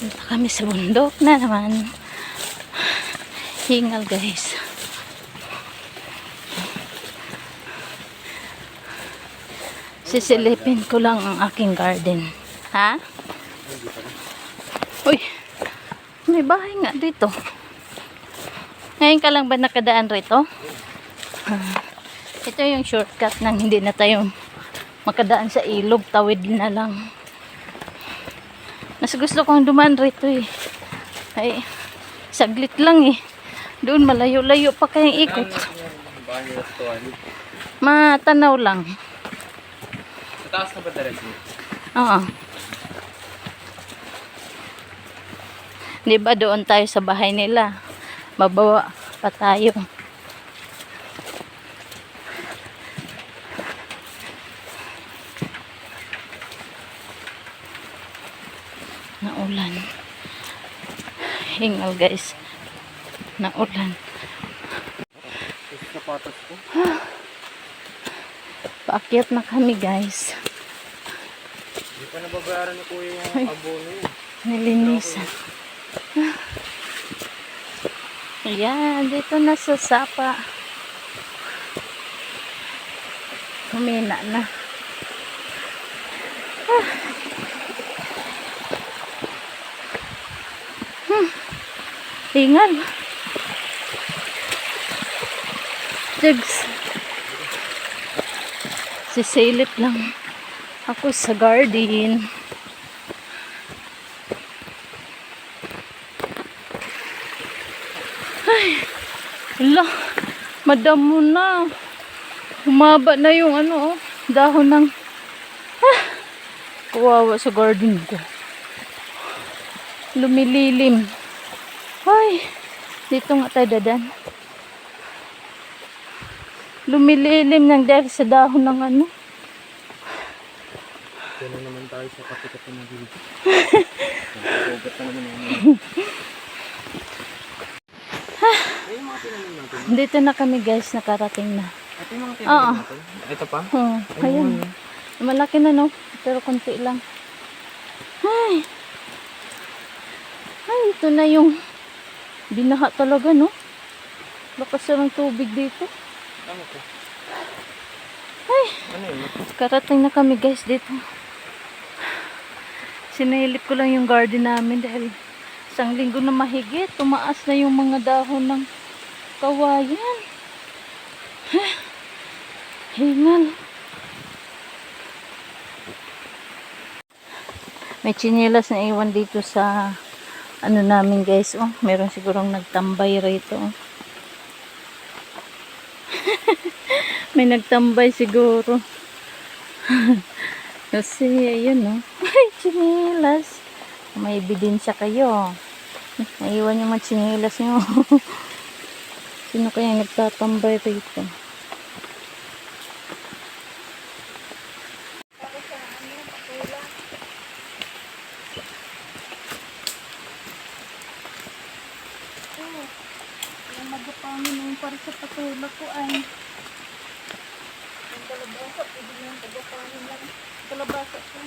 Punta kami sa bundok na naman. Hingal guys. Sisilipin ko lang ang aking garden. Ha? Uy, may bahay nga dito. Ngayon ka lang ba nakadaan rito? Ah, ito yung shortcut nang hindi na tayo makadaan sa ilog. Tawid na lang. Mas gusto kong dumaan rito eh. Ay, saglit lang eh. Doon malayo-layo pa kayong ikot. Matanaw lang. Sa taas na ba diretso? Oo. Di ba doon tayo sa bahay nila? Babawa pa tayo. Naulan. Hingal guys. Sapatos ko. Paakyat na kami guys. Hindi pa nababayaran ni kuya yung abono yun. Nilinisan. Ayan, dito na sa sapa. Humina na. Ah. Hingal. Jigs. Sisilip lang ako sa garden. Hala, madamo na. Humaba na yung ano, oh, dahon ng... Ah, sa garden ko. Lumililim. Dito nga tayo dadan. Lumililim ng dahil sa dahon ng ano. Kaya naman tayo sa kapi-kapi na dito. Nagsugat na naman. Ayun natin. Dito na kami guys, nakarating na. Ito yung mga Oo. natin. Ito pa? Oh, ayun. Malaki na no, pero konti lang. Ay. Ay, ito na yung binaha talaga no. Lakas na ng tubig dito. Ano to? Ay, Ano yun? karating na kami guys dito. Sinilip ko lang yung garden namin dahil isang linggo na mahigit. Tumaas na yung mga dahon ng kawayan. Hingal. May chinelas na iwan dito sa ano namin guys. Oh, meron sigurong nagtambay rito. Oh. May nagtambay siguro. Kasi, ayun, no. Ay, chinelas. May ebidensya kayo. Naiwan yung mga chinelas nyo. Sino kaya nagtatambay rito? Para sa patula ko ay yung kalabasa, pwede yung tagapangin lang. Kalabasa ko.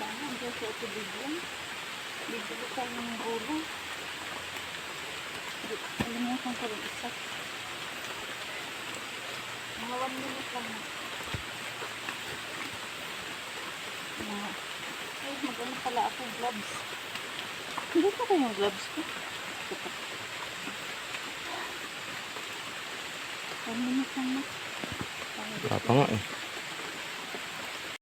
Bahan ko sa ito bigyan. Bibili tayo ng ulo. Ko rin isa. Mga one minute lang. Mga, ay, magano pala ako gloves. Hindi pa kayong gloves ko. One minute lang na. Papa nga eh.